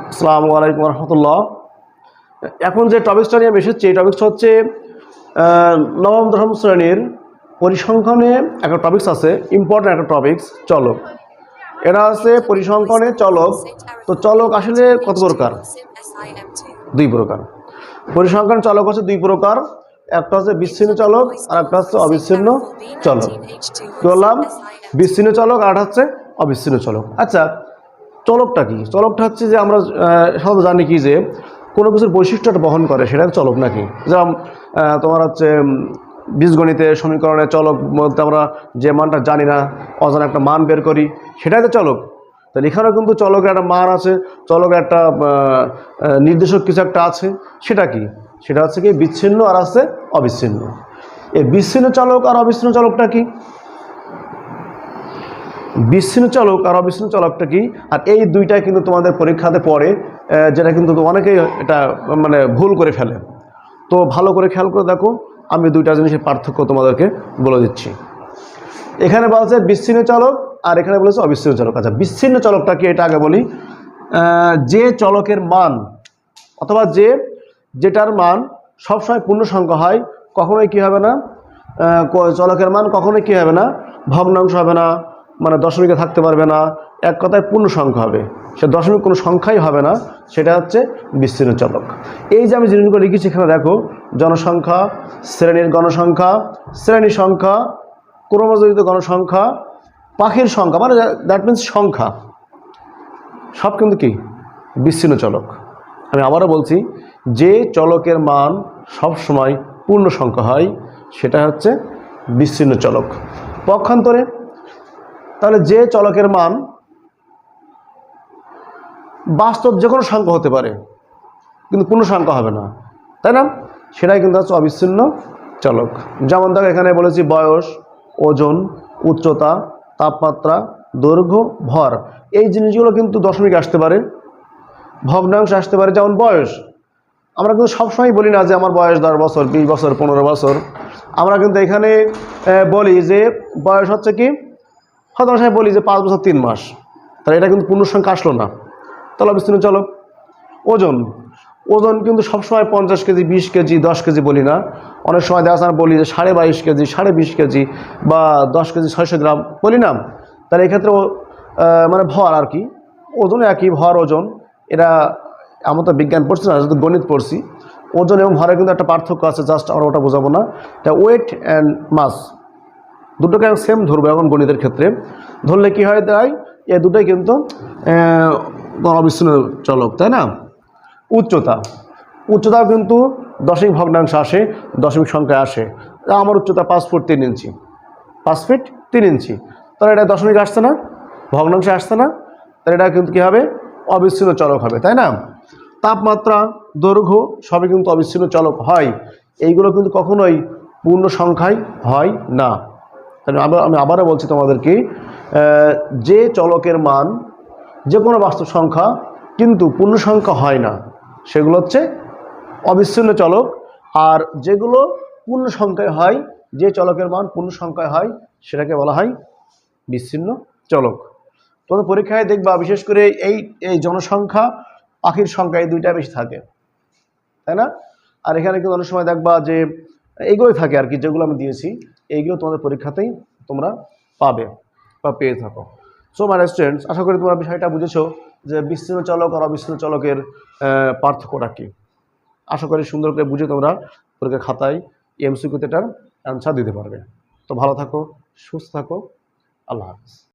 আসসালামু আলাইকুম রহমতুল্লাহ। এখন যে টপিকসটা নিয়ে এসেছি, এই টপিকসটা হচ্ছে নবম, দশম শ্রেণির পরিসংখ্যানে একটা টপিকস আছে ইম্পর্ট্যান্ট একটা টপিকস চলক। এটা আছে পরিসংখ্যানে চলক। তো চলক আসলে কত প্রকার? দুই প্রকার। পরিসংখ্যান চলক হচ্ছে দুই প্রকার। একটা হচ্ছে বিচ্ছিন্ন চলক, আর একটা হচ্ছে অবিচ্ছিন্ন চলক। কি বললাম? বিচ্ছিন্ন চলক, আর হচ্ছে অবিচ্ছিন্ন চলক। আচ্ছা চলকটা কি? চলকটা হচ্ছে যে আমরা সাধারণত জানি কি যে কোনো কিছুর বৈশিষ্ট্যটা বহন করে, সেটা চলক নাকি? যেমন তোমার হচ্ছে বীজগণিতে সমীকরণে চলক বলতে আমরা যে মানটা জানি না, অজানা একটা মান বের করি, সেটাই তো চলক। তাহলে এখানেও কিন্তু চলকের একটা মান আছে, চলকের একটা নির্দেশক কিছু একটা আছে, সেটা কি? সেটা হচ্ছে কি বিচ্ছিন্ন আর আছে অবিচ্ছিন্ন। এই বিচ্ছিন্ন চলক আর অবিচ্ছিন্ন চলকটা কি? বিচ্ছিন্ন চালক আর অবিচ্ছিন্ন চলকটা কি? আর এই দুইটাই কিন্তু তোমাদের পরীক্ষাতে পড়ে যেটা কিন্তু অনেকেই এটা মানে ভুল করে ফেলে। তো ভালো করে খেয়াল করে দেখো, আমি দুইটা জিনিসের পার্থক্য তোমাদেরকে বলে দিচ্ছি। এখানে বলছে বিচ্ছিন্ন চালক আর এখানে বলেছে অবিচ্ছিন্ন চালক। আচ্ছা বিচ্ছিন্ন চলকটা কি? এটা আগে বলি। যে চলকের মান, অথবা যে, যেটার মান সবসময় পূর্ণ সংখ্যা হয়, কখনোই কি হবে না? চলকের মান কখনোই কি হবে না? ভগ্নাংশ হবে না। মানে দশমিকে থাকতে পারবে না, এক কথায় পূর্ণ সংখ্যা হবে। সে দশমিক কোনো সংখ্যাই হবে না, সেটা হচ্ছে বিচ্ছিন্ন চলক। এই যে আমি জিনিসগুলো লিখেছি এখানে দেখো, জনসংখ্যা, শ্রেণির গণসংখ্যা, শ্রেণি সংখ্যা ক্রমজড়িত গণসংখ্যা, পাখির সংখ্যা মানে দ্যাট মিন্স সংখ্যা। সব কিন্তু কি? বিচ্ছিন্ন চলক। আমি আবারও বলছি, যে চলকের মান সব সময় পূর্ণ সংখ্যা হয়, সেটা হচ্ছে বিচ্ছিন্ন চলক। পক্ষান্তরে তাহলে যে চলকের মান বাস্তব যে কোনো সংখ্যা হতে পারে, কিন্তু পূর্ণ সংখ্যা হবে না। তাই না? সেটাই কিন্তু হচ্ছে অবিচ্ছিন্ন চলক। যেমন দেখো এখানে বলেছি বয়স, ওজন, উচ্চতা, তাপমাত্রা, দৈর্ঘ্য, ভর। এই জিনিসগুলো কিন্তু দশমিক আসতে পারে, ভগ্নাংশ আসতে পারে। যেমন বয়স, আমরা কিন্তু সবসময় বলি না যে আমার বয়স দশ বছর, বিশ বছর, পনেরো বছর। আমরা কিন্তু এখানে বলি যে বয়স হচ্ছে কি? হয়তো আমরা বলি যে পাঁচ বছর, তিন মাস। তাহলে এটা কিন্তু পূর্ণ সংখ্যা আসলো না। তাহলে বিস্তীর্ণ চলো। ওজন। ওজন কিন্তু সবসময় পঞ্চাশ কেজি, বিশ কেজি, দশ কেজি বলি না। অনেক সময় দেখা যায় বলি যে সাড়ে বাইশ কেজি, সাড়ে বিশ কেজি বা দশ কেজি, ছয়শো গ্রাম বলি না। তাহলে এক্ষেত্রে মানে ভর আর কি। ওজন একই, ভর, ওজন। এটা আমরা তো বিজ্ঞান পড়ছি না শুধু গণিত পড়ছি। ওজন এবং ভরে কিন্তু একটা পার্থক্য আছে, জাস্ট আমরা ওটা বোঝাবো না। এটা ওয়েট অ্যান্ড মাস দুটোকে সেম ধরবো এখন গণিতের ক্ষেত্রে। ধরলে কি হয়, তাই এ দুটোই কিন্তু অবিচ্ছিন্ন চলক, তাই না? উচ্চতা। উচ্চতাও কিন্তু দশমিক ভগ্নাংশ আসে, দশমিক সংখ্যায় আসে। আমার উচ্চতা পাঁচ ফুট তিন ইঞ্চি। পাঁচ ফিট তিন ইঞ্চি। তাহলে এটা দশমিক আসছে না, ভগ্নাংশে আসছে না, তাহলে এটা কিন্তু কী হবে? অবিচ্ছিন্ন চলক হবে, তাই না? তাপমাত্রা, দৈর্ঘ্য সবই কিন্তু অবিচ্ছিন্ন চলক হয়। এইগুলো কিন্তু কখনোই পূর্ণ সংখ্যায় হয় না। তাহলে আবার আমি আবারও বলছি তোমাদেরকে যে চলকের মান যে কোনো বাস্তব সংখ্যা, কিন্তু পূর্ণ সংখ্যা হয় না, সেগুলো হচ্ছে অবিচ্ছিন্ন চলক। আর যেগুলো পূর্ণ সংখ্যায় হয়, যে চলকের মান পূর্ণ সংখ্যায় হয়, সেটাকে বলা হয় বিচ্ছিন্ন চলক। তোমাদের পরীক্ষায় দেখবা, বিশেষ করে এই এই জনসংখ্যা, পাখির সংখ্যা এই দুইটা বেশি থাকে, তাই না? আর এখানে কিন্তু অনেক সময় দেখবা যে এইগুলোই থাকে আর কি, যেগুলো আমি দিয়েছি। এইগুলো তোমাদের পরীক্ষাতেই তোমরা পাবে বা পেয়ে থাকো। সো মাই স্টুডেন্টস আশা করি তোমরা বিষয়টা বুঝেছ যে বিচ্ছিন্ন চালক আর অবিচ্ছিন্ন চালকের পার্থক্যটা কী। আশা করি সুন্দর করে বুঝে তোমরা পরীক্ষা খাতায় এমসিকিউতে এটার অ্যান্সার দিতে পারবে। তো ভালো থাকো, সুস্থ থাকো। আল্লাহ হাফিজ।